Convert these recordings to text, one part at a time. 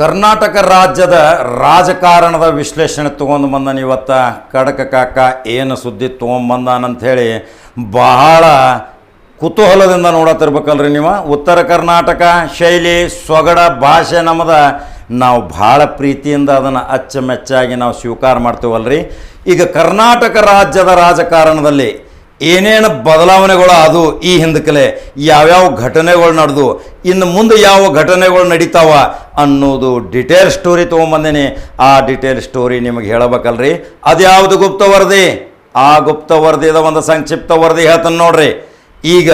ಕರ್ನಾಟಕ ರಾಜ್ಯದ ರಾಜಕಾರಣದ ವಿಶ್ಲೇಷಣೆ ತೊಗೊಂಡು ಬಂದಾನ ಇವತ್ತು. ಕಡಕ ಕಾಕ ಏನು ಸುದ್ದಿ ತೊಗೊಂಬಂದಾನಂಥೇಳಿ ಬಹಳ ಕುತೂಹಲದಿಂದ ನೋಡತ್ತಿರ್ಬೇಕಲ್ರಿ ನೀವು. ಉತ್ತರ ಕರ್ನಾಟಕ ಶೈಲಿ, ಸೊಗಡ ಭಾಷೆ ನಮ್ಮದ ನಾವು ಭಾಳ ಪ್ರೀತಿಯಿಂದ ಅದನ್ನು ಅಚ್ಚಮೆಚ್ಚಾಗಿ ನಾವು ಸ್ವೀಕಾರ ಮಾಡ್ತೀವಲ್ರಿ. ಈಗ ಕರ್ನಾಟಕ ರಾಜ್ಯದ ರಾಜಕಾರಣದಲ್ಲಿ ಏನೇನು ಬದಲಾವಣೆಗಳು ಅದು ಈ ಹಿಂದಕಲೆ. ಯಾವ್ಯಾವ ಘಟನೆಗಳು ನಡೆದು, ಇನ್ನು ಮುಂದೆ ಯಾವ ಘಟನೆಗಳು ನಡೀತಾವ ಅನ್ನೋದು ಡಿಟೇಲ್ ಸ್ಟೋರಿ ತೊಗೊಂಬಂದೇನೆ. ಆ ಡಿಟೇಲ್ ಸ್ಟೋರಿ ನಿಮಗೆ ಹೇಳಬೇಕಲ್ರಿ. ಅದ್ಯಾವುದು ಗುಪ್ತ ವರದಿ? ಆ ಗುಪ್ತ ವರದಿದ ಒಂದು ಸಂಕ್ಷಿಪ್ತ ವರದಿ ಹೇಳ್ತಾನೆ ನೋಡ್ರಿ. ಈಗ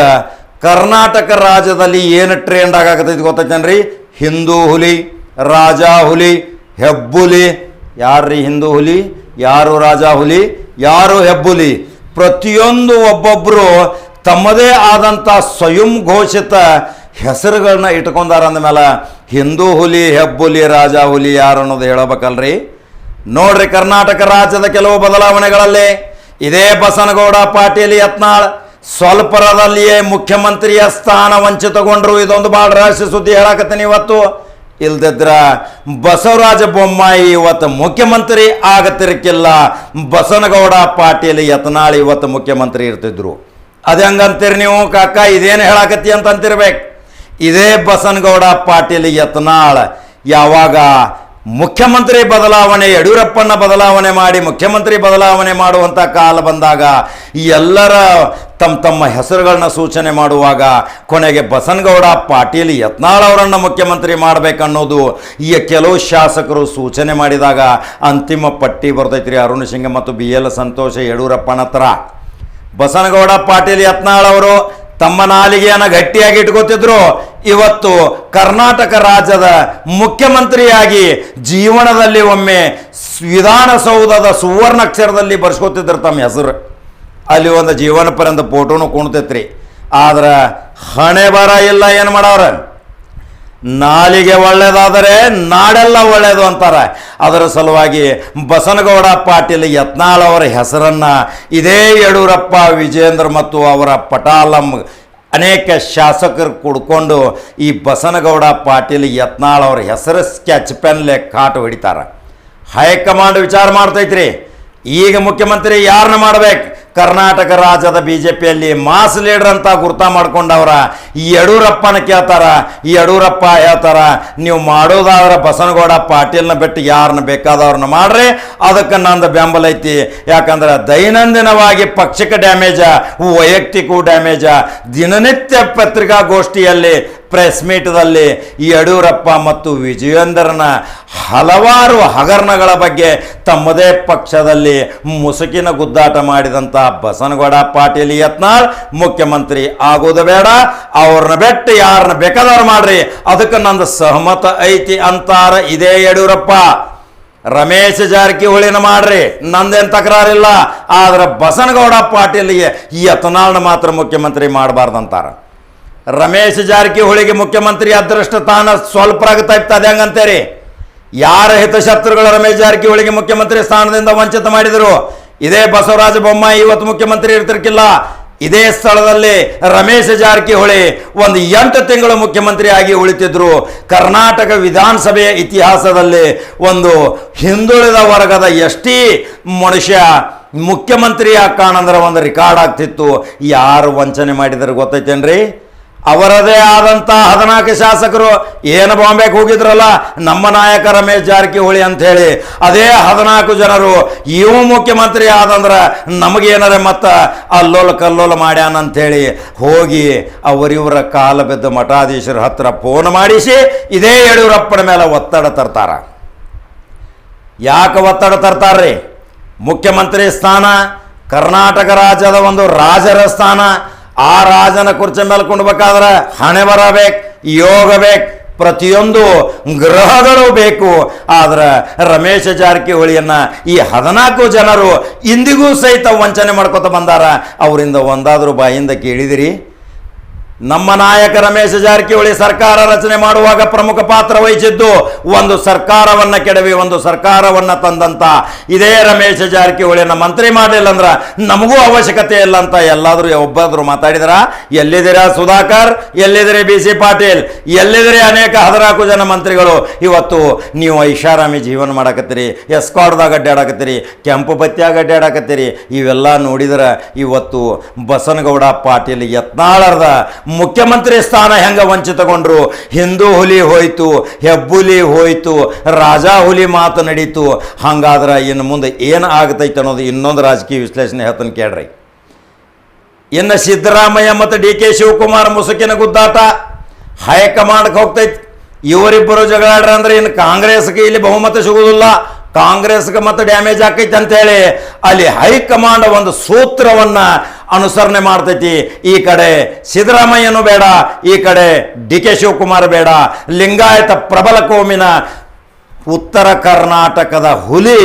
ಕರ್ನಾಟಕ ರಾಜ್ಯದಲ್ಲಿ ಏನು ಟ್ರೆಂಡ್ ಆಗಾಕತ್ತೈತಿ ಗೊತ್ತೈತೇನ್ರಿ? ಹಿಂದೂ ಹುಲಿ, ರಾಜಾ ಹುಲಿ, ಹೆಬ್ಬುಲಿ. ಯಾರ್ರಿ ಹಿಂದೂ ಹುಲಿ? ಯಾರು ರಾಜಾ ಹುಲಿ? ಯಾರು ಹೆಬ್ಬುಲಿ? ಪ್ರತಿಯೊಂದು ಒಬ್ಬೊಬ್ಬರು ತಮ್ಮದೇ ಆದಂಥ ಸ್ವಯಂ ಘೋಷಿತ ಹೆಸರುಗಳನ್ನ ಇಟ್ಕೊಂಡಾರ ಅಂದಮೇಲೆ, ಹಿಂದೂ ಹುಲಿ ಹೆಬ್ಬುಲಿ ರಾಜ ಹುಲಿ ಯಾರು ಅನ್ನೋದು ಹೇಳಬೇಕಲ್ರಿ? ನೋಡ್ರಿ ಕರ್ನಾಟಕ ರಾಜ್ಯದ ಕೆಲವು ಬದಲಾವಣೆಗಳಲ್ಲಿ, ಇದೇ ಬಸನಗೌಡ ಪಾಟೀಲ್ ಯತ್ನಾಳ್ ಸ್ವಲ್ಪರದಲ್ಲಿಯೇ ಮುಖ್ಯಮಂತ್ರಿಯ ಸ್ಥಾನ ವಂಚಿತಗೊಂಡ್ರು. ಇದೊಂದು ಭಾಳ ರಹಸ್ಯ ಸುದ್ದಿ ಹೇಳಕತ್ತೀನಿ ಇವತ್ತು. ಇಲ್ದಿದ್ರ ಬಸವರಾಜ ಬೊಮ್ಮಾಯಿ ಇವತ್ತು ಮುಖ್ಯಮಂತ್ರಿ ಆಗತಿರಕ್ಕಿಲ್ಲ ಬಸನಗೌಡ ಪಾಟೀಲ್ ಯತ್ನಾಳ್ ಇವತ್ತು ಮುಖ್ಯಮಂತ್ರಿ ಇರ್ತಿದ್ರು. ಅದು ಹಂಗಂತೀರಿ ನೀವು ಕಾಕ? ಇದೇನು ಹೇಳಾಕತ್ತಿ ಅಂತ ಅಂತಿರ್ಬೇಕು ಇದೇ ಬಸನಗೌಡ ಪಾಟೀಲ್ ಯತ್ನಾಳ್ ಯಾವಾಗ ಮುಖ್ಯಮಂತ್ರಿ ಬದಲಾವಣೆ, ಯಡಿಯೂರಪ್ಪನ ಬದಲಾವಣೆ ಮಾಡಿ ಮುಖ್ಯಮಂತ್ರಿ ಬದಲಾವಣೆ ಮಾಡುವಂಥ ಕಾಲ ಬಂದಾಗ ಎಲ್ಲರ ತಮ್ಮ ತಮ್ಮ ಹೆಸರುಗಳನ್ನ ಸೂಚನೆ ಮಾಡುವಾಗ ಕೊನೆಗೆ ಬಸನಗೌಡ ಪಾಟೀಲ್ ಯತ್ನಾಳ್ ಅವರನ್ನು ಮುಖ್ಯಮಂತ್ರಿ ಮಾಡಬೇಕನ್ನೋದು ಈ ಕೆಲವು ಶಾಸಕರು ಸೂಚನೆ ಮಾಡಿದಾಗ ಅಂತಿಮ ಪಟ್ಟಿ ಬರ್ತೈತ್ರಿ ಅರುಣ್ ಸಿಂಗ್ ಮತ್ತು ಬಿ ಎಲ್ ಸಂತೋಷ ಯಡಿಯೂರಪ್ಪನ ಹತ್ರ ಬಸನಗೌಡ ಪಾಟೀಲ್ ಯತ್ನಾಳ್ ಅವರು ತಮ್ಮ ನಾಲಿಗೆಯನ್ನು ಗಟ್ಟಿಯಾಗಿ ಇಟ್ಕೋತಿದ್ರು. ಇವತ್ತು ಕರ್ನಾಟಕ ರಾಜ್ಯದ ಮುಖ್ಯಮಂತ್ರಿಯಾಗಿ ಜೀವನದಲ್ಲಿ ಒಮ್ಮೆ ವಿಧಾನಸೌಧದ ಸುವರ್ಣಾಕ್ಷರದಲ್ಲಿ ಬರ್ಸ್ಕೊತಿದ್ರು ತಮ್ಮ ಹೆಸರು. ಅಲ್ಲಿ ಒಂದು ಜೀವನ ಪರ್ಯಂತ ಫೋಟೋನು ಕುಣ್ತೈತ್ರಿ. ಆದ್ರೆ ಹಣೆ ಬರ ಇಲ್ಲ ಏನು ಮಾಡವ್ರ ನಾಲಿಗೆ ಒಳ್ಳೇದಾದರೆ ನಾಡೆಲ್ಲ ಒಳ್ಳೆಯದು ಅಂತಾರೆ. ಅದರ ಸಲುವಾಗಿ ಬಸನಗೌಡ ಪಾಟೀಲ್ ಯತ್ನಾಳ್ ಅವರ ಹೆಸರನ್ನು ಇದೇ ಯಡಿಯೂರಪ್ಪ ವಿಜೇಂದ್ರ ಮತ್ತು ಅವರ ಪಟಾಲಂ ಅನೇಕ ಶಾಸಕರು ಕುಡ್ಕೊಂಡು ಈ ಬಸನಗೌಡ ಪಾಟೀಲ್ ಯತ್ನಾಳ್ ಅವರ ಹೆಸರು ಸ್ಕೆಚ್ ಪೆನ್ಲೆ ಕಾಟು ಹೊಡಿತಾರೆ. ಹೈಕಮಾಂಡ್ ವಿಚಾರ ಮಾಡ್ತೈತ್ರಿ. ಈಗ ಮುಖ್ಯಮಂತ್ರಿ ಯಾರನ್ನ ಮಾಡ್ಬೇಕು? ಕರ್ನಾಟಕ ರಾಜ್ಯದ ಬಿ ಜೆ ಪಿಯಲ್ಲಿ ಮಾಸ್ ಲೀಡರ್ ಅಂತ ಗುರ್ತ ಮಾಡ್ಕೊಂಡವ್ರ ಯಡೂರಪ್ಪನ ಕೇಳ್ತಾರ. ಈ ಯಡಿಯೂರಪ್ಪ ಹೇಳ್ತಾರ, ನೀವು ಮಾಡೋದಾದ್ರೆ ಬಸನಗೌಡ ಪಾಟೀಲ್ನ ಬಿಟ್ಟು ಯಾರನ್ನ ಬೇಕಾದವ್ರನ್ನ ಮಾಡ್ರಿ. ಅದಕ್ಕೆ ನಂದು ಬೆಂಬಲ ಐತಿ. ಯಾಕಂದ್ರೆ ದೈನಂದಿನವಾಗಿ ಪಕ್ಷಕ್ಕೆ ಡ್ಯಾಮೇಜ ವೈಯಕ್ತಿಕವೂ ಡ್ಯಾಮೇಜ ದಿನನಿತ್ಯ ಪತ್ರಿಕಾಗೋಷ್ಠಿಯಲ್ಲಿ ಪ್ರೆಸ್ ಮೀಟ್ದಲ್ಲಿ ಯಡಿಯೂರಪ್ಪ ಮತ್ತು ವಿಜಯೇಂದ್ರನ ಹಲವಾರು ಹಗರಣಗಳ ಬಗ್ಗೆ ತಮ್ಮದೇ ಪಕ್ಷದಲ್ಲಿ ಮುಸುಕಿನ ಗುದ್ದಾಟ ಮಾಡಿದಂಥ ಬಸನಗೌಡ ಪಾಟೀಲ್ ಯತ್ನಾಳ್, ಮುಖ್ಯಮಂತ್ರಿ ಆಗೋದು ಬೇಡ, ಅವ್ರನ್ನ ಬಿಟ್ಟು ಯಾರನ್ನ ಬೇಕಾದವ್ರು ಮಾಡ್ರಿ, ಅದಕ್ಕೆ ನಂದು ಸಹಮತ ಐತಿ ಅಂತಾರ ಇದೇ ಯಡಿಯೂರಪ್ಪ. ರಮೇಶ್ ಜಾರಕಿಹೊಳಿನ ಮಾಡ್ರಿ, ನಂದೇನು ತಕರಾರಿಲ್ಲ, ಆದ್ರೆ ಬಸನಗೌಡ ಪಾಟೀಲ್ಗೆ ಈ ಯತ್ನಾಳ್ನ ಮಾತ್ರ ಮುಖ್ಯಮಂತ್ರಿ ಮಾಡಬಾರ್ದಂತಾರ. ರಮೇಶ್ ಜಾರಕಿಹೊಳಿಗೆ ಮುಖ್ಯಮಂತ್ರಿ ಅದೃಷ್ಟ ತಾನ ಸ್ವಲ್ಪ ಆಗುತ್ತಾ ಅದೇ ಹಂಗಂತೇರಿ. ಯಾರ ಹಿತಶತ್ರುಗಳು ರಮೇಶ್ ಜಾರಕಿಹೊಳಿಗೆ ಮುಖ್ಯಮಂತ್ರಿ ಸ್ಥಾನದಿಂದ ವಂಚಿತ ಮಾಡಿದರು? ಇದೇ ಬಸವರಾಜ ಬೊಮ್ಮಾಯಿ, ಇವತ್ತು ಮುಖ್ಯಮಂತ್ರಿ ಇರ್ತಿರ್ಕಿಲ್ಲ. ಇದೇ ಸ್ಥಳದಲ್ಲಿ ರಮೇಶ್ ಜಾರಕಿಹೊಳಿ ಒಂದು ಎಂಟು ತಿಂಗಳು ಮುಖ್ಯಮಂತ್ರಿ ಆಗಿ ಉಳಿತಿದ್ರು. ಕರ್ನಾಟಕ ವಿಧಾನಸಭೆಯ ಇತಿಹಾಸದಲ್ಲಿ ಒಂದು ಹಿಂದುಳಿದ ವರ್ಗದ ಎಷ್ಟೇ ಮನುಷ್ಯ ಮುಖ್ಯಮಂತ್ರಿ ಕಾಣಂದ್ರೆ ಒಂದು ರೆಕಾರ್ಡ್ ಆಗ್ತಿತ್ತು. ಯಾರು ವಂಚನೆ ಮಾಡಿದರೆ ಗೊತ್ತೈತೇನ್ರಿ? ಅವರದೇ ಆದಂಥ ಹದಿನಾಲ್ಕು ಶಾಸಕರು ಏನು ಬಾಂಬೆಗೆ ಹೋಗಿದ್ರಲ್ಲ, ನಮ್ಮ ನಾಯಕ ರಮೇಶ್ ಜಾರಕಿಹೊಳಿ ಅಂತ ಹೇಳಿ ಅದೇ ಹದಿನಾಲ್ಕು ಜನರು ಇವು ಮುಖ್ಯಮಂತ್ರಿ ಆದಂದ್ರೆ ನಮಗೇನಾರ ಮತ್ತೆ ಅಲ್ಲೋಲ ಕಲ್ಲೋಲ ಮಾಡ್ಯಾನ ಅಂಥೇಳಿ ಹೋಗಿ ಅವರಿವರ ಕಾಲ ಬಿದ್ದ ಮಠಾಧೀಶರ ಹತ್ರ ಫೋನ್ ಮಾಡಿಸಿ ಇದೇ ಯಡಿಯೂರಪ್ಪನ ಮೇಲೆ ಒತ್ತಡ ತರ್ತಾರ. ಯಾಕೆ ಒತ್ತಡ ತರ್ತಾರ್ರಿ? ಮುಖ್ಯಮಂತ್ರಿ ಸ್ಥಾನ, ಕರ್ನಾಟಕ ರಾಜ್ಯದ ಒಂದು ರಾಜರ ಸ್ಥಾನ ಆ ರಾಜನ ಕುರ್ಚೆ ಮೇಲೆ ಕುಂಡ್ಬೇಕಾದ್ರೆ ಹಣೆ ಬರಬೇಕು, ಯೋಗ ಬೇಕು, ಪ್ರತಿಯೊಂದು ಗ್ರಹಗಳು ಬೇಕು. ಆದ್ರೆ ರಮೇಶ ಜಾರಕಿಹೊಳಿಯನ್ನ ಈ ಹದಿನಾಲ್ಕು ಜನರು ಇಂದಿಗೂ ಸಹಿತ ವಂಚನೆ ಮಾಡ್ಕೊತ ಬಂದಾರ. ಅವರಿಂದ ಒಂದಾದ್ರೂ ಬಾಯಿಂದ ಕೇಳಿದಿರಿ. ನಮ್ಮ ನಾಯಕ ರಮೇಶ ಜಾರಕಿಹೊಳಿ ಸರ್ಕಾರ ರಚನೆ ಮಾಡುವಾಗ ಪ್ರಮುಖ ಪಾತ್ರ ವಹಿಸಿದ್ದು ಒಂದು ಸರ್ಕಾರವನ್ನ ಕೆಡವಿ, ಒಂದು ಸರ್ಕಾರವನ್ನ ತಂದಂತ ಇದೇ ರಮೇಶ ಜಾರಕಿಹೊಳಿನ ಮಂತ್ರಿ ಮಾಡಲಿಲ್ಲ ಅಂದ್ರೆ ನಮಗೂ ಅವಶ್ಯಕತೆ ಇಲ್ಲ ಅಂತ ಎಲ್ಲಾದ್ರೂ ಒಬ್ಬಾದರೂ ಮಾತಾಡಿದ್ರ? ಎಲ್ಲಿದ್ದೀರಾ ಸುಧಾಕರ್? ಎಲ್ಲಿದ್ದೀರಿ ಬಿ ಸಿ ಪಾಟೀಲ್? ಎಲ್ಲಿದ್ದೀರಿ ಅನೇಕ ಹದಿನಾಲ್ಕು ಜನ ಮಂತ್ರಿಗಳು? ಇವತ್ತು ನೀವು ಐಷಾರಾಮಿ ಜೀವನ ಮಾಡಕತ್ತೀರಿ, ಎಸ್ಕಾಡ್ದಾಗ ಅಡ್ಡಾಡಕತ್ತೀರಿ, ಕೆಂಪು ಬತ್ತಿಯಾಗ ಅಡ್ಡಾಡಕತ್ತೀರಿ, ಇವೆಲ್ಲ ನೋಡಿದ್ರೆ ಇವತ್ತು ಬಸನಗೌಡ ಪಾಟೀಲ್ ಯತ್ನಾಳರ್ದ ಮುಖ್ಯಮಂತ್ರಿ ಸ್ಥಾನ ಹೆಂಗ ವಂಚಿತಗೊಂಡ್ರು? ಹಿಂದೂ ಹುಲಿ ಹೋಯ್ತು ಹೆಬ್ಬುಲಿ ಹೋಯ್ತು, ರಾಜಾ ಹುಲಿ ಮಾತು ನಡೀತು. ಹಂಗಾದ್ರೆ ಇನ್ನು ಮುಂದೆ ಏನು ಆಗತೈತೆ ಅನ್ನೋದು ಇನ್ನೊಂದು ರಾಜಕೀಯ ವಿಶ್ಲೇಷಣೆ ಹೇಳ್ತಾನೆ ಕೇಳ್ರಿ. ಇನ್ನು ಸಿದ್ದರಾಮಯ್ಯ ಮತ್ತು ಡಿ ಕೆ ಶಿವಕುಮಾರ್ ಮುಸುಕಿನ ಗುದ್ದಾಟ ಹೈಕಮಾಂಡ್ಗೆ ಹೋಗ್ತೈತಿ. ಇವರಿಬ್ಬರು ಜಗಳಾಡ್ರ ಅಂದ್ರೆ ಇನ್ನು ಕಾಂಗ್ರೆಸ್ಗೆ ಇಲ್ಲಿ ಬಹುಮತ ಸಿಗುವುದಿಲ್ಲ. ಕಾಂಗ್ರೆಸ್ಗೆ ಮತ್ತೆ ಡ್ಯಾಮೇಜ್ ಆಕೈತಿ ಅಂತೇಳಿ ಅಲ್ಲಿ ಹೈಕಮಾಂಡ್ ಒಂದು ಸೂತ್ರವನ್ನ ಅನುಸರಣೆ ಮಾಡ್ತೈತಿ. ಈ ಕಡೆ ಸಿದ್ದರಾಮಯ್ಯನೂ ಬೇಡ, ಈ ಕಡೆ ಡಿ ಕೆ ಶಿವಕುಮಾರ್ ಬೇಡ. ಲಿಂಗಾಯತ ಪ್ರಬಲ ಕೋಮಿನ ಉತ್ತರ ಕರ್ನಾಟಕದ ಹುಲಿ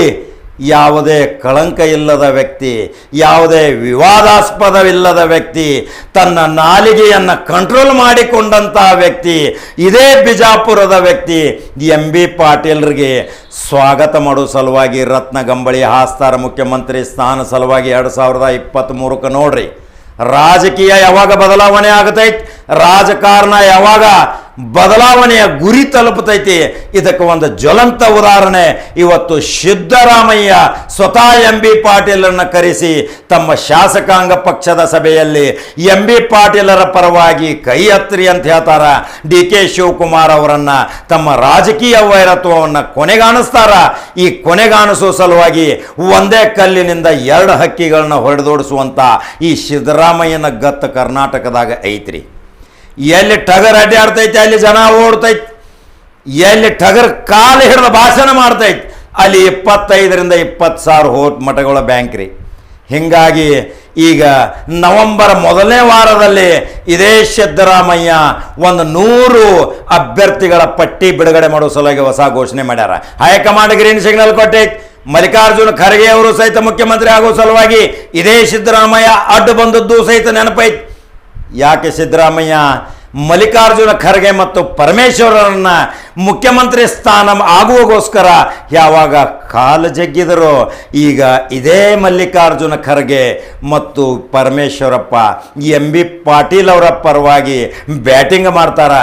ಯಾವುದೇ ಕಳಂಕ ಇಲ್ಲದ ವ್ಯಕ್ತಿ, ಯಾವುದೇ ವಿವಾದಾಸ್ಪದವಿಲ್ಲದ ವ್ಯಕ್ತಿ, ತನ್ನ ನಾಲಿಗೆಯನ್ನು ಕಂಟ್ರೋಲ್ ಮಾಡಿಕೊಂಡಂತಹ ವ್ಯಕ್ತಿ, ಇದೇ ಬಿಜಾಪುರದ ವ್ಯಕ್ತಿ, ಎಂ ಬಿ ಪಾಟೀಲ್ರಿಗೆ ಸ್ವಾಗತ ಮಾಡುವ ಸಲುವಾಗಿ ರತ್ನಗಂಬಳಿ ಹಾಸ್ತಾರ ಮುಖ್ಯಮಂತ್ರಿ ಸ್ಥಾನ ಸಲುವಾಗಿ ಎರಡು ಸಾವಿರದ ಇಪ್ಪತ್ತ್ಮೂರಕ್ಕೆ ನೋಡ್ರಿ. ರಾಜಕೀಯ ಯಾವಾಗ ಬದಲಾವಣೆ ಆಗತೈತಿ? ರಾಜಕಾರಣ ಯಾವಾಗ? ಬದಲಾವಣೆಯ ಗುರಿ ತಲುಪತೈತಿ. ಇದಕ್ಕೆ ಒಂದು ಜ್ವಲಂತ ಉದಾಹರಣೆ. ಇವತ್ತು ಸಿದ್ದರಾಮಯ್ಯ ಸ್ವತಃ ಎಂ ಬಿ ಪಾಟೀಲರನ್ನು ಕರೆಸಿ ತಮ್ಮ ಶಾಸಕಾಂಗ ಪಕ್ಷದ ಸಭೆಯಲ್ಲಿ ಎಂ ಬಿ ಪಾಟೀಲರ ಪರವಾಗಿ ಕೈ ಹತ್ರಿ ಅಂತ ಹೇಳ್ತಾರ. ಡಿ ಕೆ ಶಿವಕುಮಾರ್ ಅವರನ್ನು ತಮ್ಮ ರಾಜಕೀಯ ವೈರತ್ವವನ್ನು ಕೊನೆಗಾಣಿಸ್ತಾರ. ಈ ಕೊನೆಗಾಣಿಸುವ ಸಲುವಾಗಿ ಒಂದೇ ಕಲ್ಲಿನಿಂದ ಎರಡು ಹಕ್ಕಿಗಳನ್ನ ಹೊಡೆದೋಡಿಸುವಂಥ ಈ ಸಿದ್ದರಾಮಯ್ಯನ ಗತ್ತ ಕರ್ನಾಟಕದಾಗ ಐತ್ರಿ. ಎಲ್ಲಿ ಟಗರ್ ಅಡ್ಡಾಡ್ತೈತೆ ಅಲ್ಲಿ ಜನ ಓಡ್ತೈತೆ. ಎಲ್ಲಿ ಟಗರ್ ಕಾಲು ಹಿಡಿದು ಭಾಷಣ ಮಾಡ್ತೈತೆ. ಅಲ್ಲಿ ಇಪ್ಪತ್ತೈದರಿಂದ ಇಪ್ಪತ್ತು ಸಾವಿರ ಹೋಟ್ ಮಠಗಳ ಬ್ಯಾಂಕ್ ರೀ. ಹೀಗಾಗಿ ಈಗ ನವೆಂಬರ್ ಮೊದಲನೇ ವಾರದಲ್ಲಿ ಇದೇ ಸಿದ್ದರಾಮಯ್ಯ ಒಂದು ನೂರು ಅಭ್ಯರ್ಥಿಗಳ ಪಟ್ಟಿ ಬಿಡುಗಡೆ ಮಾಡೋ ಸಲುವಾಗಿ ಹೊಸ ಘೋಷಣೆ ಮಾಡ್ಯಾರ. ಹೈಕಮಾಂಡ್ ಗ್ರೀನ್ ಸಿಗ್ನಲ್ ಕೊಟ್ಟೈತಿ. ಮಲ್ಲಿಕಾರ್ಜುನ ಖರ್ಗೆ ಅವರು ಸಹಿತ ಮುಖ್ಯಮಂತ್ರಿ ಆಗೋ ಸಲುವಾಗಿ ಇದೇ ಸಿದ್ದರಾಮಯ್ಯ ಅಡ್ಡು ಬಂದದ್ದು ಸಹಿತ ನೆನಪೈತಿ. ಯಾಕೆ ಸಿದ್ದರಾಮಯ್ಯ ಮಲ್ಲಿಕಾರ್ಜುನ ಖರ್ಗೆ ಮತ್ತು ಪರಮೇಶ್ವರರನ್ನ ಮುಖ್ಯಮಂತ್ರಿ ಸ್ಥಾನ ಆಗುವಗೋಸ್ಕರ ಯಾವಾಗ ಕಾಲು ಜಗ್ಗಿದರು, ಈಗ ಇದೇ ಮಲ್ಲಿಕಾರ್ಜುನ ಖರ್ಗೆ ಮತ್ತು ಪರಮೇಶ್ವರಪ್ಪ, ಎಂ ಬಿ ಪಾಟೀಲ್ ಅವರ ಪರವಾಗಿ ಬ್ಯಾಟಿಂಗ್ ಮಾಡ್ತಾರ.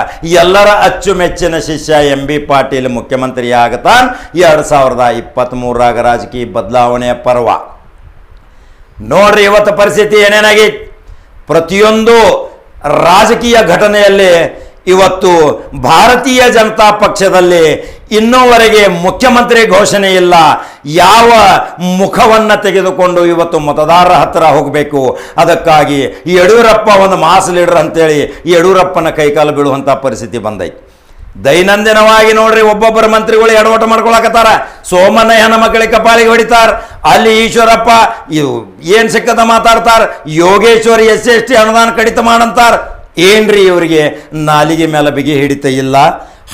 ಎಲ್ಲರ ಅಚ್ಚುಮೆಚ್ಚಿನ ಶಿಷ್ಯ ಎಂ ಬಿ ಪಾಟೀಲ್ ಮುಖ್ಯಮಂತ್ರಿ ಆಗತಾನ್. ಎರಡು ಸಾವಿರದ ಇಪ್ಪತ್ತ್ಮೂರರಾಗ ರಾಜಕೀಯ ಬದಲಾವಣೆಯ ಪರ್ವ. ನೋಡ್ರಿ ಇವತ್ತು ಪರಿಸ್ಥಿತಿ ಏನೇನಾಗೈತಿ? ಪ್ರತಿಯೊಂದು ರಾಜಕೀಯ ಘಟನೆಯಲ್ಲಿ ಇವತ್ತು ಭಾರತೀಯ ಜನತಾ ಪಕ್ಷದಲ್ಲಿ ಇನ್ನೂವರೆಗೆ ಮುಖ್ಯಮಂತ್ರಿ ಘೋಷಣೆ ಇಲ್ಲ. ಯಾವ ಮುಖವನ್ನು ತೆಗೆದುಕೊಂಡು ಇವತ್ತು ಮತದಾರರ ಹತ್ತಿರ ಹೋಗಬೇಕು? ಅದಕ್ಕಾಗಿ ಯಡಿಯೂರಪ್ಪ ಒಂದು ಮಾಸ್ ಲೀಡರ್ ಅಂತೇಳಿ ಯಡಿಯೂರಪ್ಪನ ಕೈಕಾಲು ಬೀಳುವಂಥ ಪರಿಸ್ಥಿತಿ ಬಂದೈತಿ. ದೈನಂದಿನವಾಗಿ ನೋಡ್ರಿ ಒಬ್ಬೊಬ್ಬರ ಮಂತ್ರಿಗಳು ಎಡವಟ ಮಾಡ್ಕೊಳಕತ್ತಾರ. ಸೋಮನಯ್ಯನ ಮಕ್ಕಳಿಗೆ ಕಪಾಳಿಗೆ ಹೊಡಿತಾರ. ಅಲ್ಲಿ ಈಶ್ವರಪ್ಪ, ಇವು ಏನ್ ಸಿಕ್ಕದ ಮಾತಾಡ್ತಾರ. ಯೋಗೇಶ್ವರಿ ಎಸ್ ಎಸ್ ಟಿ ಅನುದಾನ ಕಡಿತ ಮಾಡಂತಾರ. ಏನ್ರಿ ಇವರಿಗೆ? ನಾಲಿಗೆ ಮೇಲೆ ಬಿಗಿ ಹಿಡಿತ ಇಲ್ಲ.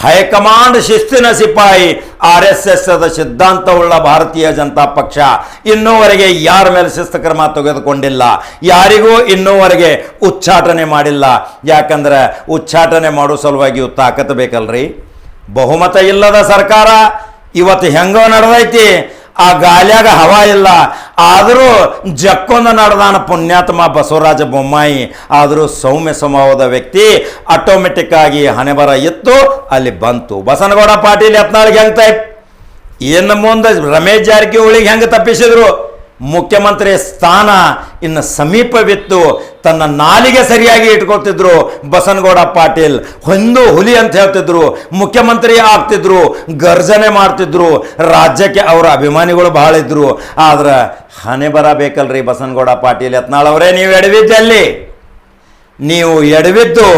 ಹೈಕಮಾಂಡ್ ಶಿಸ್ತಿನ ಸಿಪಾಯಿ, ಆರ್ ಎಸ್ ಎಸ್ ಸಿದ್ಧಾಂತವುಳ್ಳ ಭಾರತೀಯ ಜನತಾ ಪಕ್ಷ ಇನ್ನೂವರೆಗೆ ಯಾರ ಮೇಲೆ ಶಿಸ್ತು ಕ್ರಮ ತೆಗೆದುಕೊಂಡಿಲ್ಲ? ಯಾರಿಗೂ ಇನ್ನೂವರೆಗೆ ಉಚ್ಚಾಟನೆ ಮಾಡಿಲ್ಲ. ಯಾಕಂದ್ರೆ ಉಚ್ಚಾಟನೆ ಮಾಡೋ ಸಲುವಾಗಿ ತಾಕತ್ತು ಬೇಕಲ್ರಿ? ಬಹುಮತ ಇಲ್ಲದ ಸರ್ಕಾರ ಇವತ್ತು ಹೆಂಗೋ ನಡೆದೈತಿ. ಆ ಗಾಲ್ಯಾಗ ಹವಾ ಇಲ್ಲ. ಆದರೂ ಜಕ್ಕೊಂದ ನಡೆದಾನ ಪುಣ್ಯಾತ್ಮ ಬಸವರಾಜ ಬೊಮ್ಮಾಯಿ, ಆದರೂ ಸೌಮ್ಯ ಸ್ವಭಾವದ ವ್ಯಕ್ತಿ ಆಟೋಮೆಟಿಕ್ ಆಗಿ ಹಣೆಬರ ಇತ್ತು ಅಲ್ಲಿ ಬಂತು. ಬಸನಗೌಡ ಪಾಟೀಲ್ ಯತ್ನಾಳಿಗೆ ಹೆಂಗ್ ಟೈಪ್ ಏನು ಮುಂದೆ ರಮೇಶ್ ಜಾರಕಿಹೊಳಿಗೆ ಹೆಂಗೆ ತಪ್ಪಿಸಿದ್ರು? ಮುಖ್ಯಮಂತ್ರಿ ಸ್ಥಾನ ಇನ್ನು ಸಮೀಪವಿತ್ತು. ತನ್ನ ನಾಲಿಗೆ ಸರಿಯಾಗಿ ಇಟ್ಕೊಳ್ತಿದ್ರು ಬಸನಗೌಡ ಪಾಟೀಲ್. ಹೊಂದು ಹುಲಿ ಅಂತ ಹೇಳ್ತಿದ್ರು, ಮುಖ್ಯಮಂತ್ರಿ ಆಗ್ತಿದ್ರು, ಗರ್ಜನೆ ಮಾಡ್ತಿದ್ರು, ರಾಜ್ಯಕ್ಕೆ ಅವರ ಅಭಿಮಾನಿಗಳು ಬಹಳ ಇದ್ರು. ಆದ್ರೆ ಹಣೆ ಬರಬೇಕಲ್ರಿ ಬಸನಗೌಡ ಪಾಟೀಲ್. ಯತ್ನಾಳವರೇ ನೀವು ಎಡವಿದ್ದಲ್ಲಿ. ನೀವು ಎಡವಿದ್ದು,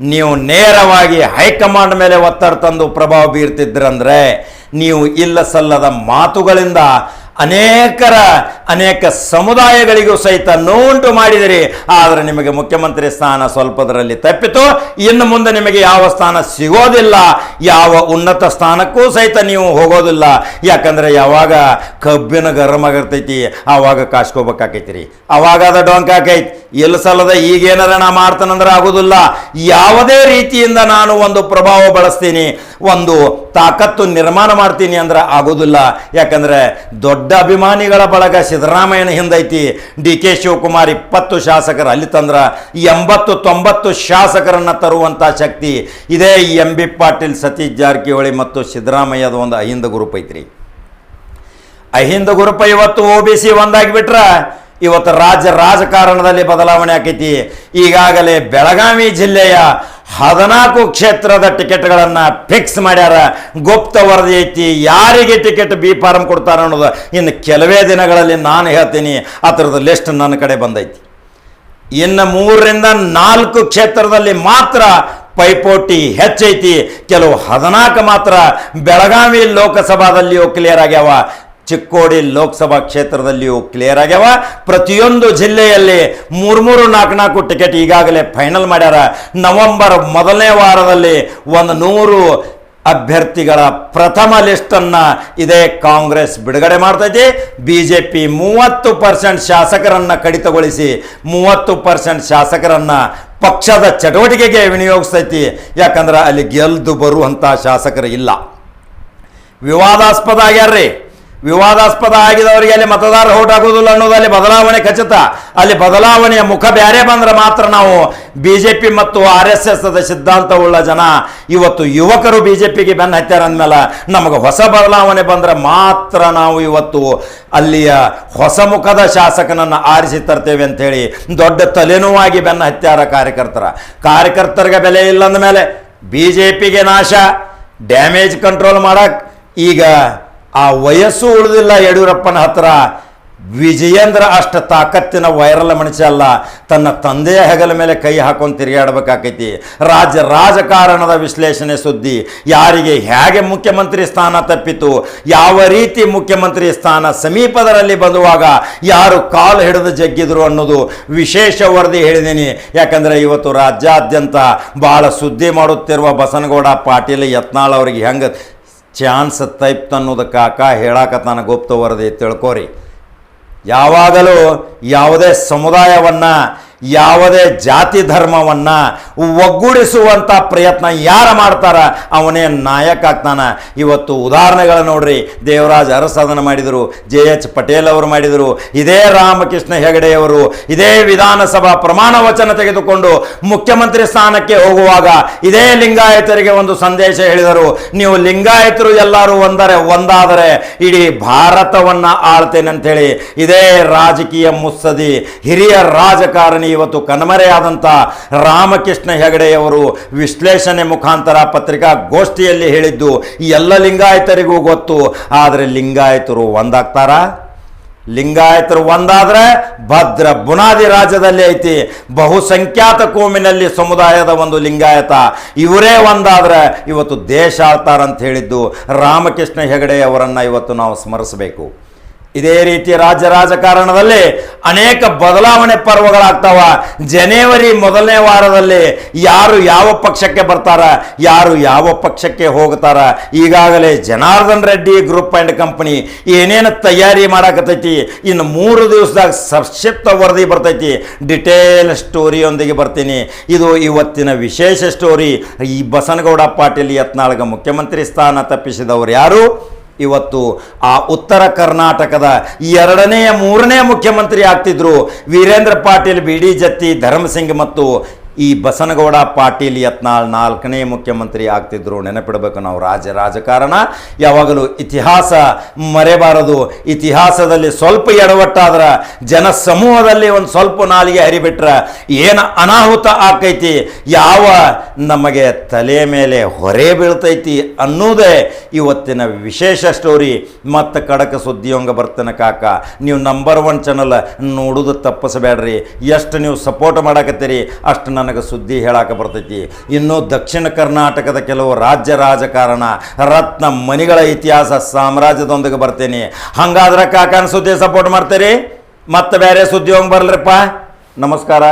ನೀವು ನೇರವಾಗಿ ಹೈಕಮಾಂಡ್ ಮೇಲೆ ಒತ್ತಡ ತಂದು ಪ್ರಭಾವ ಬೀರ್ತಿದ್ರಂದ್ರೆ, ನೀವು ಇಲ್ಲ ಸಲ್ಲದ ಮಾತುಗಳಿಂದ ಅನೇಕರ, ಅನೇಕ ಸಮುದಾಯಗಳಿಗೂ ಸಹಿತ ನೋಂಟು ಮಾಡಿದಿರಿ. ಆದರೆ ನಿಮಗೆ ಮುಖ್ಯಮಂತ್ರಿ ಸ್ಥಾನ ಸ್ವಲ್ಪದರಲ್ಲಿ ತಪ್ಪಿತು. ಇನ್ನು ಮುಂದೆ ನಿಮಗೆ ಯಾವ ಸ್ಥಾನ ಸಿಗೋದಿಲ್ಲ, ಯಾವ ಉನ್ನತ ಸ್ಥಾನಕ್ಕೂ ಸಹಿತ ನೀವು ಹೋಗೋದಿಲ್ಲ. ಯಾಕಂದ್ರೆ ಯಾವಾಗ ಕಬ್ಬಿನ ಗರಮಾಗಿರ್ತೈತಿ ಆವಾಗ ಕಾಸ್ಕೋಬೇಕಾಕೈತಿರಿ ಅವಾಗ ಅದ ಡೊಂಕ್ ಆಕೈತಿ ಎಲ್ಲಿ ಸಲ್ಲದ ಈಗೇನಾರ ನಾ ಮಾಡ್ತಾನಂದ್ರೆ ಆಗೋದಿಲ್ಲ. ಯಾವುದೇ ರೀತಿಯಿಂದ ನಾನು ಒಂದು ಪ್ರಭಾವ ಬಳಸ್ತೀನಿ, ಒಂದು ತಾಕತ್ತು ನಿರ್ಮಾಣ ಮಾಡ್ತೀನಿ ಅಂದ್ರೆ ಆಗೋದಿಲ್ಲ. ಯಾಕಂದ್ರೆ ದೊಡ್ಡ ಅಭಿಮಾನಿಗಳ ಬಳಗ ಸಿದ್ದರಾಮಯ್ಯನ ಹಿಂದೈತಿ ಡಿ ಕೆ ಶಿವಕುಮಾರ್ ಇಪ್ಪತ್ತು ಶಾಸಕರು. ಅಲ್ಲಿ ತಂದ್ರ ಎಂಬತ್ತು ತೊಂಬತ್ತು ಶಾಸಕರನ್ನು ತರುವಂಥ ಶಕ್ತಿ. ಇದೇ ಎಂ ಬಿ ಪಾಟೀಲ್ ಸತೀಶ್ ಜಾರಕಿಹೊಳಿ ಮತ್ತು ಸಿದ್ದರಾಮಯ್ಯದ ಒಂದು ಅಹಿಂದ ಗುರುಪ್ ಐತ್ರಿ. ಅಹಿಂದ ಗುರುಪ ಇವತ್ತು ಒ ಬಿ ಸಿ ಒಂದಾಗಿಬಿಟ್ರ. ಇವತ್ತು ರಾಜ್ಯ ರಾಜಕಾರಣದಲ್ಲಿ ಬದಲಾವಣೆ ಆಕೈತಿ. ಈಗಾಗಲೇ ಬೆಳಗಾವಿ ಜಿಲ್ಲೆಯ ಹದಿನಾಲ್ಕು ಕ್ಷೇತ್ರದ ಟಿಕೆಟ್ಗಳನ್ನು ಫಿಕ್ಸ್ ಮಾಡ್ಯಾರ. ಗುಪ್ತ ವರದಿ ಐತಿ. ಯಾರಿಗೆ ಟಿಕೆಟ್ ಬಿ ಫಾರಂ ಕೊಡ್ತಾರೆ ಅನ್ನೋದು ಇನ್ನು ಕೆಲವೇ ದಿನಗಳಲ್ಲಿ ನಾನು ಹೇಳ್ತೀನಿ. ಆ ಥರದ ಲಿಸ್ಟ್ ನನ್ನ ಕಡೆ ಬಂದೈತಿ. ಇನ್ನು ಮೂರರಿಂದ ನಾಲ್ಕು ಕ್ಷೇತ್ರದಲ್ಲಿ ಮಾತ್ರ ಪೈಪೋಟಿ ಹೆಚ್ಚೈತಿ. ಕೆಲವು ಹದಿನಾಲ್ಕು ಮಾತ್ರ ಬೆಳಗಾವಿ ಲೋಕಸಭಾದಲ್ಲಿಯೂ ಕ್ಲಿಯರ್ ಆಗ್ಯಾವ. ಚಿಕ್ಕೋಡಿ ಲೋಕಸಭಾ ಕ್ಷೇತ್ರದಲ್ಲಿಯೂ ಕ್ಲಿಯರ್ ಆಗ್ಯಾವ. ಪ್ರತಿಯೊಂದು ಜಿಲ್ಲೆಯಲ್ಲಿ ಮೂರು ಮೂರು ನಾಲ್ಕು ನಾಲ್ಕು ಟಿಕೆಟ್ ಈಗಾಗಲೇ ಫೈನಲ್ ಮಾಡ್ಯಾರ. ನವೆಂಬರ್ ಮೊದಲನೇ ವಾರದಲ್ಲಿ ಒಂದು ನೂರು ಅಭ್ಯರ್ಥಿಗಳ ಪ್ರಥಮ ಲಿಸ್ಟನ್ನು ಇದೇ ಕಾಂಗ್ರೆಸ್ ಬಿಡುಗಡೆ ಮಾಡ್ತೈತಿ. ಬಿ ಜೆ ಪಿ ಮೂವತ್ತು ಪರ್ಸೆಂಟ್ ಶಾಸಕರನ್ನು ಕಡಿತಗೊಳಿಸಿ ಮೂವತ್ತು ಪರ್ಸೆಂಟ್ ಶಾಸಕರನ್ನು ಪಕ್ಷದ ಚಟುವಟಿಕೆಗೆ ವಿನಿಯೋಗಿಸ್ತೈತಿ. ಯಾಕಂದ್ರೆ ಅಲ್ಲಿ ಗೆಲ್ದು ಬರುವಂಥ ಶಾಸಕರು ಇಲ್ಲ. ವಿವಾದಾಸ್ಪದ ಆಗ್ಯಾರ್ರಿ. ವಿವಾದಾಸ್ಪದ ಆಗಿದವರಿಗೆ ಅಲ್ಲಿ ಮತದಾರ ಹೋಟ್ ಆಗೋದಿಲ್ಲ ಅನ್ನೋದು ಅಲ್ಲಿ ಬದಲಾವಣೆ ಖಚಿತ. ಅಲ್ಲಿ ಬದಲಾವಣೆಯ ಮುಖ ಬೇರೆ ಬಂದ್ರೆ ಮಾತ್ರ ನಾವು ಬಿ ಜೆ ಪಿ ಮತ್ತು ಆರ್ ಎಸ್ ಎಸ್ ಸಿದ್ಧಾಂತವುಳ್ಳ ಜನ. ಇವತ್ತು ಯುವಕರು ಬಿ ಜೆ ಪಿಗೆ ಬೆನ್ನ ಹತ್ಯಾರ ಅಂದಮೇಲೆ ನಮಗೆ ಹೊಸ ಬದಲಾವಣೆ ಬಂದ್ರೆ ಮಾತ್ರ ನಾವು ಇವತ್ತು ಅಲ್ಲಿಯ ಹೊಸ ಮುಖದ ಶಾಸಕನನ್ನು ಆರಿಸಿ ತರ್ತೇವೆ ಅಂತೇಳಿ ದೊಡ್ಡ ತಲೆನೋವಾಗಿ ಬೆನ್ನ ಹತ್ಯಾರ ಕಾರ್ಯಕರ್ತರ. ಕಾರ್ಯಕರ್ತರಿಗೆ ಬೆಲೆ ಇಲ್ಲ ಅಂದಮೇಲೆ ಬಿ ಜೆ ಪಿಗೆ ನಾಶ. ಡ್ಯಾಮೇಜ್ ಕಂಟ್ರೋಲ್ ಮಾಡಕ್ಕೆ ಈಗ ಆ ವಯಸ್ಸು ಉಳಿದಿಲ್ಲ ಯಡಿಯೂರಪ್ಪನ ಹತ್ರ. ವಿಜಯೇಂದ್ರ ಅಷ್ಟು ತಾಕತ್ತಿನ ವೈರಲ್ ಮನುಷ್ಯ ಅಲ್ಲ. ತನ್ನ ತಂದೆಯ ಹೆಗಲ ಮೇಲೆ ಕೈ ಹಾಕೊಂಡು ತಿರುಗಾಡಬೇಕಾಕೈತಿ. ರಾಜ್ಯ ರಾಜಕಾರಣದ ವಿಶ್ಲೇಷಣೆ ಸುದ್ದಿ. ಯಾರಿಗೆ ಹೇಗೆ ಮುಖ್ಯಮಂತ್ರಿ ಸ್ಥಾನ ತಪ್ಪಿತು, ಯಾವ ರೀತಿ ಮುಖ್ಯಮಂತ್ರಿ ಸ್ಥಾನ ಸಮೀಪದರಲ್ಲಿ ಬಂದುವಾಗ ಯಾರು ಕಾಲು ಹಿಡಿದು ಜಗ್ಗಿದ್ರು ಅನ್ನೋದು ವಿಶೇಷ ವರದಿ ಹೇಳಿದ್ದೀನಿ. ಯಾಕಂದರೆ ಇವತ್ತು ರಾಜ್ಯಾದ್ಯಂತ ಭಾಳ ಸುದ್ದಿ ಮಾಡುತ್ತಿರುವ ಬಸನಗೌಡ ಪಾಟೀಲ್ ಯತ್ನಾಳ್ ಅವರಿಗೆ ಹೆಂಗೆ ಚಾನ್ಸ್ ತೈಪ್ತ ಅನ್ನೋದಕ್ಕೆ ಕಾಕ ಹೇಳಾಕತ್ತಾನ ಗುಪ್ತ ವರದಿ ತಿಳ್ಕೋರಿ. ಯಾವಾಗಲೂ ಯಾವುದೇ ಸಮುದಾಯವನ್ನು ಯಾವುದೇ ಜಾತಿ ಧರ್ಮವನ್ನು ಒಗ್ಗೂಡಿಸುವಂಥ ಪ್ರಯತ್ನ ಯಾರು ಮಾಡ್ತಾರ? ಅವನೇ ನಾಯಕ ಆಗ್ತಾನ. ಇವತ್ತು ಉದಾಹರಣೆಗಳ ನೋಡ್ರಿ. ದೇವರಾಜ್ ಅರಸದನ ಮಾಡಿದರು, ಜೆ ಎಚ್ ಪಟೇಲ್ ಅವರು ಮಾಡಿದರು, ಇದೇ ರಾಮಕೃಷ್ಣ ಹೆಗಡೆಯವರು ಇದೇ ವಿಧಾನಸಭಾ ಪ್ರಮಾಣ ವಚನ ತೆಗೆದುಕೊಂಡು ಮುಖ್ಯಮಂತ್ರಿ ಸ್ಥಾನಕ್ಕೆ ಹೋಗುವಾಗ ಇದೇ ಲಿಂಗಾಯತರಿಗೆ ಒಂದು ಸಂದೇಶ ಹೇಳಿದರು. ನೀವು ಲಿಂಗಾಯತರು ಎಲ್ಲರೂ ಒಂದರೆ ಒಂದಾದರೆ ಇಡೀ ಭಾರತವನ್ನ ಆಳ್ತೇನೆ ಅಂತೇಳಿ ಇದೇ ರಾಜಕೀಯ ಮುತ್ಸದಿ ಹಿರಿಯ ರಾಜಕಾರಣಿ ಇವತ್ತು ಕಣ್ಮರೆಯಾದಂಥ ರಾಮಕೃಷ್ಣ ಹೆಗಡೆಯವರು ವಿಶ್ಲೇಷಣೆ ಮುಖಾಂತರ ಪತ್ರಿಕಾಗೋಷ್ಠಿಯಲ್ಲಿ ಹೇಳಿದ್ದು ಎಲ್ಲ ಲಿಂಗಾಯತರಿಗೂ ಗೊತ್ತು. ಆದರೆ ಲಿಂಗಾಯತರು ಒಂದಾಗ್ತಾರಾ? ಲಿಂಗಾಯತರು ಒಂದಾದರೆ ಭದ್ರ ಬುನಾದಿ ರಾಜ್ಯದಲ್ಲಿ ಐತಿ. ಬಹುಸಂಖ್ಯಾತ ಕೋಮಿನಲ್ಲಿ ಸಮುದಾಯದ ಒಂದು ಲಿಂಗಾಯತ. ಇವರೇ ಒಂದಾದರೆ ಇವತ್ತು ದೇಶ ಆಳ್ತಾರಂತ ಹೇಳಿದ್ದು ರಾಮಕೃಷ್ಣ ಹೆಗಡೆಯವರನ್ನು ಇವತ್ತು ನಾವು ಸ್ಮರಿಸಬೇಕು. ಇದೇ ರೀತಿ ರಾಜ್ಯ ರಾಜಕಾರಣದಲ್ಲಿ ಅನೇಕ ಬದಲಾವಣೆ ಪರ್ವಗಳಾಗ್ತಾವ. ಜನವರಿ ಮೊದಲನೇ ವಾರದಲ್ಲಿ ಯಾರು ಯಾವ ಪಕ್ಷಕ್ಕೆ ಬರ್ತಾರ, ಯಾರು ಯಾವ ಪಕ್ಷಕ್ಕೆ ಹೋಗ್ತಾರ. ಈಗಾಗಲೇ Janardhan Reddy group and company ಏನೇನು ತಯಾರಿ ಮಾಡಾಕತ್ತೈತಿ, ಇನ್ನು ಮೂರು ದಿವಸದಾಗ ಸಂಕ್ಷಿಪ್ತ ವರದಿ ಬರ್ತೈತಿ. ಡಿಟೇಲ್ ಸ್ಟೋರಿಯೊಂದಿಗೆ ಬರ್ತೀನಿ. ಇದು ಇವತ್ತಿನ ವಿಶೇಷ ಸ್ಟೋರಿ. ಈ ಬಸನಗೌಡ ಪಾಟೀಲ್ ಯತ್ನಾಳ್ಗ ಮುಖ್ಯಮಂತ್ರಿ ಸ್ಥಾನ ತಪ್ಪಿಸಿದವರು ಯಾರು? ಇವತ್ತು ಆ ಉತ್ತರ ಕರ್ನಾಟಕದ ಎರಡನೆಯ ಮೂರನೇ ಮುಖ್ಯಮಂತ್ರಿ ಆಗ್ತಿದ್ರು ವೀರೇಂದ್ರ ಪಾಟೀಲ್ ಬಿ ಡಿ ಜತ್ತಿ ಧರ್ಮಸಿಂಗ್ ಮತ್ತು ಈ ಬಸನಗೌಡ ಪಾಟೀಲ್ ಯತ್ನಾಳ್ ನಾಲ್ಕನೇ ಮುಖ್ಯಮಂತ್ರಿ ಆಗ್ತಿದ್ರು. ನೆನಪಿಡಬೇಕು ನಾವು ರಾಜ, ರಾಜಕಾರಣ. ಯಾವಾಗಲೂ ಇತಿಹಾಸ ಮರೆಯಬಾರದು ಇತಿಹಾಸದಲ್ಲಿ ಸ್ವಲ್ಪ ಎಡವಟ್ಟಾದ್ರೆ ಜನ ಸಮೂಹದಲ್ಲಿ ಒಂದು ಸ್ವಲ್ಪ ನಾಲಿಗೆ ಹರಿಬಿಟ್ರೆ ಏನು ಅನಾಹುತ ಆಕೈತಿ? ಯಾವ ನಮಗೆ ತಲೆ ಮೇಲೆ ಹೊರೆ ಬೀಳ್ತೈತಿ ಅನ್ನೋದೇ ಇವತ್ತಿನ ವಿಶೇಷ ಸ್ಟೋರಿ ಮತ್ತು ಕಡಕ ಸುದ್ದಿಯೊಂಗ ಬರ್ತೇನೆ ಕಾಕ. ನೀವು ನಂಬರ್ ಒನ್ ಚಾನಲ್ ನೋಡೋದು ತಪ್ಪಿಸಬೇಡ್ರಿ. ಎಷ್ಟು ನೀವು ಸಪೋರ್ಟ್ ಮಾಡಾಕತ್ತೀರಿ, ಅಷ್ಟು ನನಗೆ ಸುದ್ದಿ ಹೇಳಾಕ ಬರ್ತೈತಿ. ಇನ್ನು ದಕ್ಷಿಣ ಕರ್ನಾಟಕದ ಕೆಲವು ರಾಜ್ಯ ರಾಜಕಾರಣ, ರತ್ನ ಮನಿಗಳ ಇತಿಹಾಸ ಸಾಮ್ರಾಜ್ಯದೊಂದಿಗೆ ಬರ್ತೇನೆ. ಹಂಗಾದ್ರೆ ಕಾಕನ ಸುದ್ದಿ ಸಪೋರ್ಟ್ ಮಾಡ್ತೀರಿ? ಮತ್ತೆ ಬೇರೆ ಸುದ್ದಿ ಹೋಗಿ ಬರಲ್ರಪ್ಪ? ನಮಸ್ಕಾರ.